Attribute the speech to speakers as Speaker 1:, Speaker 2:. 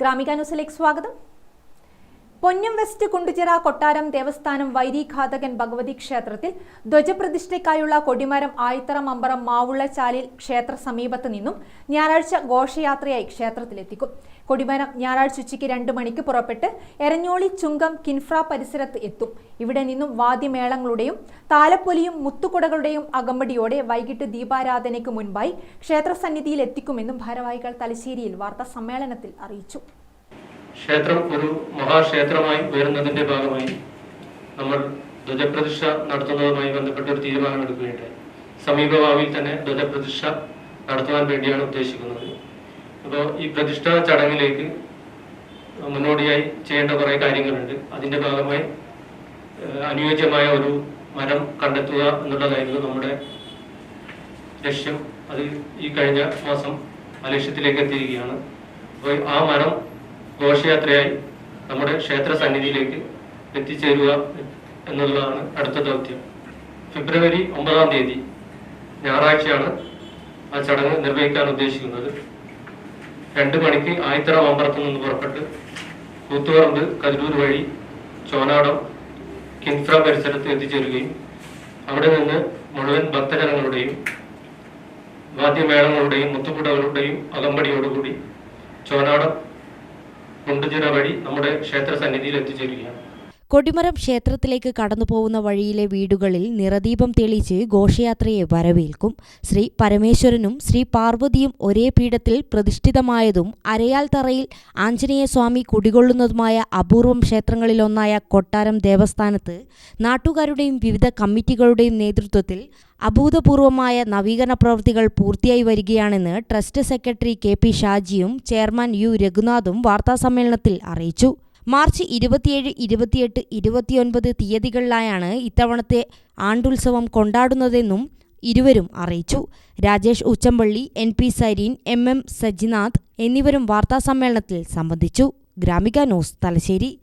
Speaker 1: ഗ്രാമിക ന്യൂസിലേക്ക് സ്വാഗതം. പൊന്നം വെസ്റ്റ് കുണ്ടുചിറ കൊട്ടാരം ദേവസ്ഥാനം വൈരീഘാതകൻ ഭഗവതി ക്ഷേത്രത്തിൽ ധ്വജപ്രതിഷ്ഠയ്ക്കായുള്ള കൊടിമരം ആയിത്തറ മമ്പറം മാവുള്ളച്ചാലിൽ ക്ഷേത്ര സമീപത്ത് നിന്നും ഞായറാഴ്ച ഘോഷയാത്രയായി ക്ഷേത്രത്തിലെത്തിക്കും. കൊടിമരം ഞായറാഴ്ച ഉച്ചയ്ക്ക് രണ്ട് മണിക്ക് പുറപ്പെട്ട് എരഞ്ഞോളി ചുങ്കം കിൻഫ്ര പരിസരത്ത് എത്തും. ഇവിടെ നിന്നും വാദ്യമേളങ്ങളുടെയും താലപ്പൊലിയും മുത്തുകുടകളുടെയും അകമ്പടിയോടെ വൈകിട്ട് ദീപാരാധനയ്ക്ക് മുൻപായി ക്ഷേത്രസന്നിധിയിൽ എത്തിക്കുമെന്നും ഭാരവാഹികൾ തലശ്ശേരിയിൽ വാർത്താ സമ്മേളനത്തിൽ അറിയിച്ചു.
Speaker 2: ക്ഷേത്രം ഒരു മഹാക്ഷേത്രമായി ഉയരുന്നതിന്റെ ഭാഗമായി നമ്മൾ ധ്വജപ്രതിഷ്ഠ നടത്തുന്നതുമായി ബന്ധപ്പെട്ട ഒരു തീരുമാനം എടുക്കുകയുണ്ടായി സമീപഭാവിയിൽ തന്നെ ധ്വജപ്രതിഷ്ഠ നടത്തുവാൻ വേണ്ടിയാണ് ഉദ്ദേശിക്കുന്നത്. അപ്പോൾ ഈ പ്രതിഷ്ഠാ ചടങ്ങിലേക്ക് മുന്നോടിയായി ചെയ്യേണ്ട കുറേ കാര്യങ്ങളുണ്ട്. അതിന്റെ ഭാഗമായി അനുയോജ്യമായ ഒരു മരം കണ്ടെത്തുക എന്നുള്ളതായിരുന്നു നമ്മുടെ ലക്ഷ്യം. അത് ഈ കഴിഞ്ഞ മാസം ആ ലക്ഷ്യത്തിലേക്ക് എത്തിയിരിക്കുകയാണ്. അപ്പോൾ ആ മരം ഘോഷയാത്രയായി നമ്മുടെ ക്ഷേത്ര സന്നിധിയിലേക്ക് എത്തിച്ചേരുക എന്നുള്ളതാണ് അടുത്ത ദൗത്യം. ഫെബ്രുവരി ഒമ്പതാം തീയതി ഞായറാഴ്ചയാണ് ആ ചടങ്ങ് നിർവഹിക്കാൻ ഉദ്ദേശിക്കുന്നത്. രണ്ട് മണിക്ക് ആയിത്തറ മമ്പറത്തു നിന്ന് പുറപ്പെട്ട് കൂത്തുപറമ്പ് കതിരൂർ വഴി ചോനാടം കിൻഫ്ര പരിസരത്ത് എത്തിച്ചേരുകയും അവിടെ നിന്ന് മുഴുവൻ ഭക്തജനങ്ങളുടെയും വാദ്യമേളങ്ങളുടെയും മുത്തുപുടകളുടെയും അകമ്പടിയോടുകൂടി ചോനാടം കുണ്ടുചിറ വഴി നമ്മുടെ ക്ഷേത്ര സന്നിധിയിൽ എത്തിച്ചേരുകയാണ്.
Speaker 3: കൊടിമരം ക്ഷേത്രത്തിലേക്ക് കടന്നുപോകുന്ന വഴിയിലെ വീടുകളിൽ നിറദീപം തെളിയിച്ച് ഘോഷയാത്രയെ വരവേൽക്കും. ശ്രീ പരമേശ്വരനും ശ്രീ പാർവതിയും ഒരേ പീഠത്തിൽ പ്രതിഷ്ഠിതമായതും അരയാൽ തറയിൽ ആഞ്ജനേയസ്വാമി കുടികൊള്ളുന്നതുമായ അപൂർവം ക്ഷേത്രങ്ങളിലൊന്നായ കൊട്ടാരം ദേവസ്ഥാനത്ത് നാട്ടുകാരുടെയും വിവിധ കമ്മിറ്റികളുടെയും നേതൃത്വത്തിൽ അഭൂതപൂർവമായ നവീകരണ പ്രവൃത്തികൾ പൂർത്തിയായി വരികയാണെന്ന് ട്രസ്റ്റ് സെക്രട്ടറി കെ പി ഷാജിയും ചെയർമാൻ യു രഘുനാഥും വാർത്താസമ്മേളനത്തിൽ അറിയിച്ചു. മാർച്ച് ഇരുപത്തിയേഴ് ഇരുപത്തിയെട്ട് ഇരുപത്തിയൊൻപത് തീയതികളിലായാണ് ഇത്തവണത്തെ ആണ്ടുത്സവം കൊണ്ടാടുന്നതെന്നും ഇരുവരും അറിയിച്ചു. Rajesh Uchampally N P Sareen M M Sajinath എന്നിവരും വാർത്താസമ്മേളനത്തിൽ സംബന്ധിച്ചു. ഗ്രാമിക ന്യൂസ് തലശ്ശേരി.